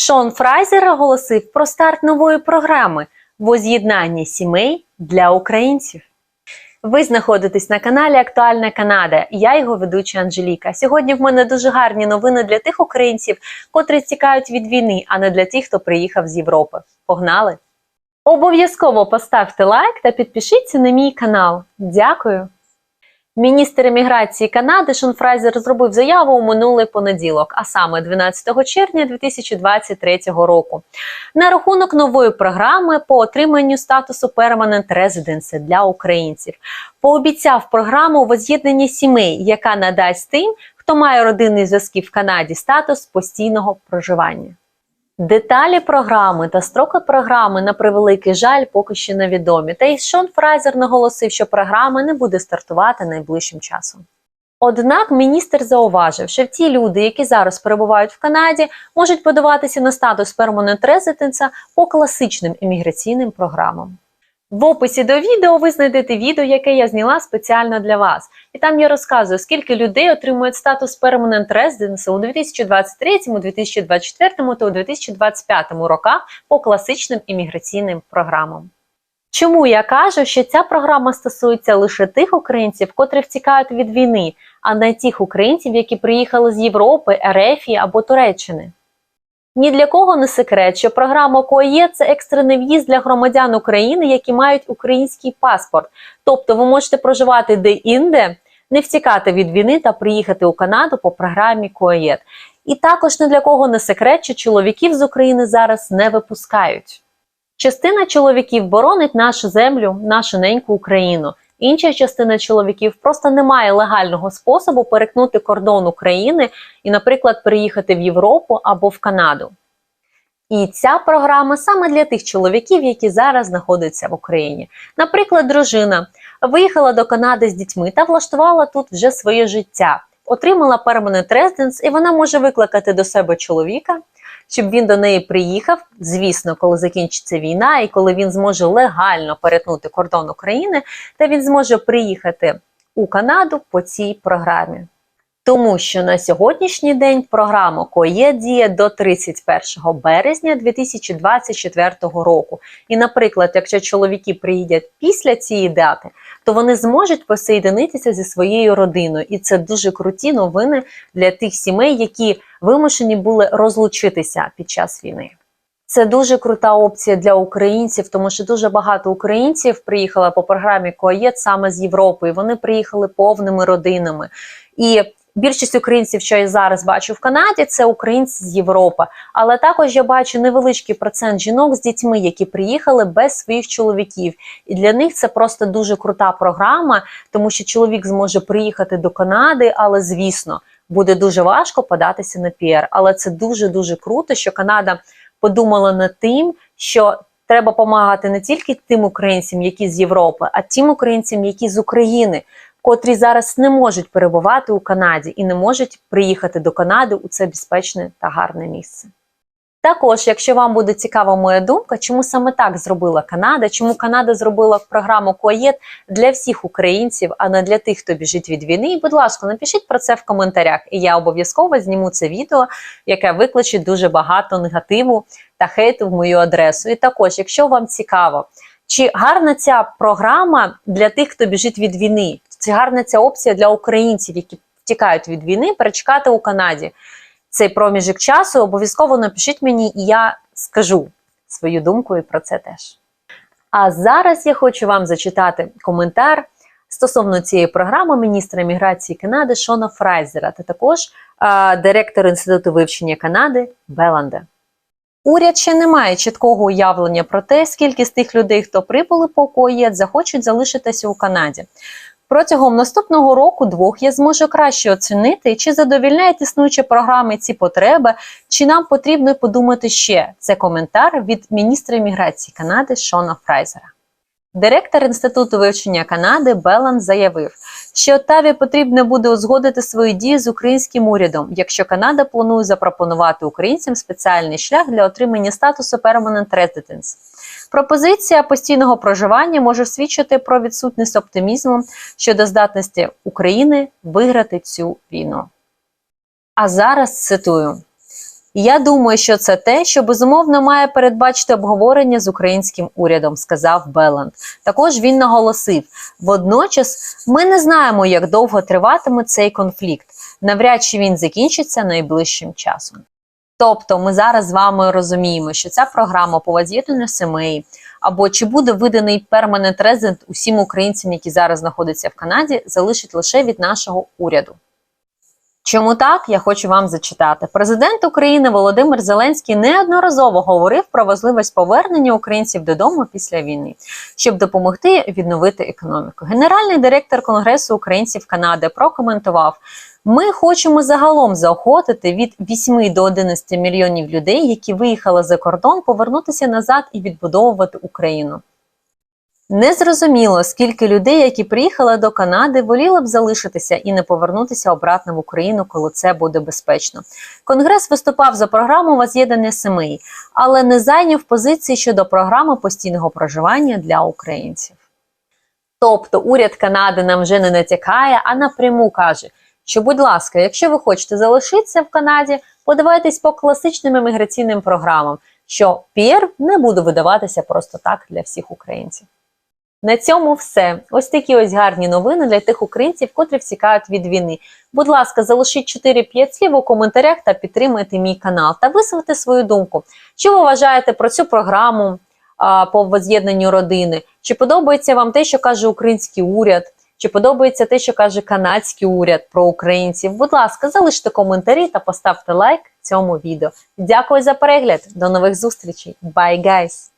Шон Фрайзер оголосив про старт нової програми воз'єднання сімей для українців. Ви знаходитесь на каналі Актуальна Канада. Я його ведуча Анжеліка. Сьогодні в мене дуже гарні новини для тих українців, котрі тікають від війни, а не для тих, хто приїхав з Європи. Погнали! Обов'язково поставте лайк та підпишіться на мій канал. Дякую! Міністр еміграції Канади Шон Фрайзер зробив заяву у минулий понеділок, а саме 12 червня 2023 року, на рахунок нової програми по отриманню статусу Permanent Residence для українців. Пообіцяв програму воз'єднання сімей, яка надасть тим, хто має родинні зв'язки в Канаді, статус постійного проживання. Деталі програми та строки програми на превеликий жаль поки що невідомі. Та й Шон Фрайзер наголосив, що програма не буде стартувати найближчим часом. Однак міністр зауважив, що ті люди, які зараз перебувають в Канаді, можуть подаватися на статус Permanent Residence по класичним імміграційним програмам. В описі до відео ви знайдете відео, яке я зняла спеціально для вас. І там я розказую, скільки людей отримують статус Permanent Residence у 2023, 2024 та у 2025 роках по класичним імміграційним програмам. Чому я кажу, що ця програма стосується лише тих українців, котрі втікають від війни, а не тих українців, які приїхали з Європи, Ерефії або Туреччини? Ні для кого не секрет, що програма КОЄ це екстрений в'їзд для громадян України, які мають український паспорт. Тобто ви можете проживати де-інде, не втікати від війни та приїхати у Канаду по програмі КОЄД. І також не для кого не секрет, що чоловіків з України зараз не випускають. Частина чоловіків боронить нашу землю, нашу неньку Україну. Інша частина чоловіків просто не має легального способу перекнути кордон України і, наприклад, переїхати в Європу або в Канаду. І ця програма саме для тих чоловіків, які зараз знаходяться в Україні. Наприклад, дружина виїхала до Канади з дітьми та влаштувала тут вже своє життя, отримала Permanent Residence, і вона може викликати до себе чоловіка, щоб він до неї приїхав. Звісно, коли закінчиться війна, і коли він зможе легально перетнути кордон України, та він зможе приїхати у Канаду по цій програмі. Тому що на сьогоднішній день програма КОЄ діє до 31 березня 2024 року. І, наприклад, якщо чоловіки приїдять після цієї дати, то вони зможуть посоєдинитися зі своєю родиною. І це дуже круті новини для тих сімей, які вимушені були розлучитися під час війни. Це дуже крута опція для українців, тому що дуже багато українців приїхало по програмі КОАЄД саме з Європи. і Вони приїхали повними родинами. І Більшість українців, що я зараз бачу в Канаді, це українці з Європи. Але також я бачу невеличкий процент жінок з дітьми, які приїхали без своїх чоловіків. І для них це просто дуже крута програма, тому що чоловік зможе приїхати до Канади, але звісно буде дуже важко податися на піар. Але це дуже дуже круто, що Канада подумала над тим, що треба допомагати не тільки тим українцям, які з Європи, а тим українцям, які з України котрі зараз не можуть перебувати у Канаді і не можуть приїхати до Канади у це безпечне та гарне місце. Також, якщо вам буде цікава моя думка, чому саме так зробила Канада, чому Канада зробила програму КОЄД для всіх українців, а не для тих, хто біжить від війни, будь ласка, напишіть про це в коментарях, і я обов'язково зніму це відео, яке викличе дуже багато негативу та хейту в мою адресу. І також, якщо вам цікаво, чи гарна ця програма для тих, хто біжить від війни? Це гарна ця опція для українців, які втікають від війни, перечекати у Канаді цей проміжок часу. Обов'язково напишіть мені, і я скажу свою думку і про це теж. А зараз я хочу вам зачитати коментар стосовно цієї програми міністра міграції Канади Шона Фрайзера та також а, директор Інституту вивчення Канади Беланда. Уряд ще не має чіткого уявлення про те, скільки з тих людей, хто прибули по КОЄД, захочуть залишитися у Канаді. Протягом наступного року двох я зможу краще оцінити, чи задовільняють існуючі програми ці потреби, чи нам потрібно подумати ще. Це коментар від міністра імміграції Канади Шона Фрайзера. Директор Інституту вивчення Канади Белан заявив, що Таві потрібно буде узгодити свої дії з українським урядом, якщо Канада планує запропонувати українцям спеціальний шлях для отримання статусу Permanent Residence. Пропозиція постійного проживання може свідчити про відсутність оптимізму щодо здатності України виграти цю війну. А зараз цитую: Я думаю, що це те, що безумовно має передбачити обговорення з українським урядом, сказав Беланд. Також він наголосив: водночас ми не знаємо, як довго триватиме цей конфлікт. Навряд чи він закінчиться найближчим часом. Тобто, ми зараз з вами розуміємо, що ця програма воз'єднанню сімей або чи буде виданий перманент резидент усім українцям, які зараз знаходяться в Канаді, залишить лише від нашого уряду. Чому так? Я хочу вам зачитати. Президент України Володимир Зеленський неодноразово говорив про важливість повернення українців додому після війни, щоб допомогти відновити економіку. Генеральний директор Конгресу українців Канади прокоментував: ми хочемо загалом заохотити від 8 до 11 мільйонів людей, які виїхали за кордон, повернутися назад і відбудовувати Україну. Незрозуміло, скільки людей, які приїхали до Канади, воліли б залишитися і не повернутися обратно в Україну, коли це буде безпечно. Конгрес виступав за програму воз'єднання сімей, але не зайняв позиції щодо програми постійного проживання для українців. Тобто уряд Канади нам вже не натякає, а напряму каже, що, будь ласка, якщо ви хочете залишитися в Канаді, подавайтесь по класичним імміграційним програмам, що ПІР не буде видаватися просто так для всіх українців. На цьому все. Ось такі ось гарні новини для тих українців, котрі втікають від війни. Будь ласка, залишіть 4-5 слів у коментарях та підтримайте мій канал та висловите свою думку. Що ви вважаєте про цю програму а, по воз'єднанню родини? Чи подобається вам те, що каже український уряд? Чи подобається те, що каже канадський уряд про українців? Будь ласка, залиште коментарі та поставте лайк цьому відео. Дякую за перегляд. До нових зустрічей. Bye, guys!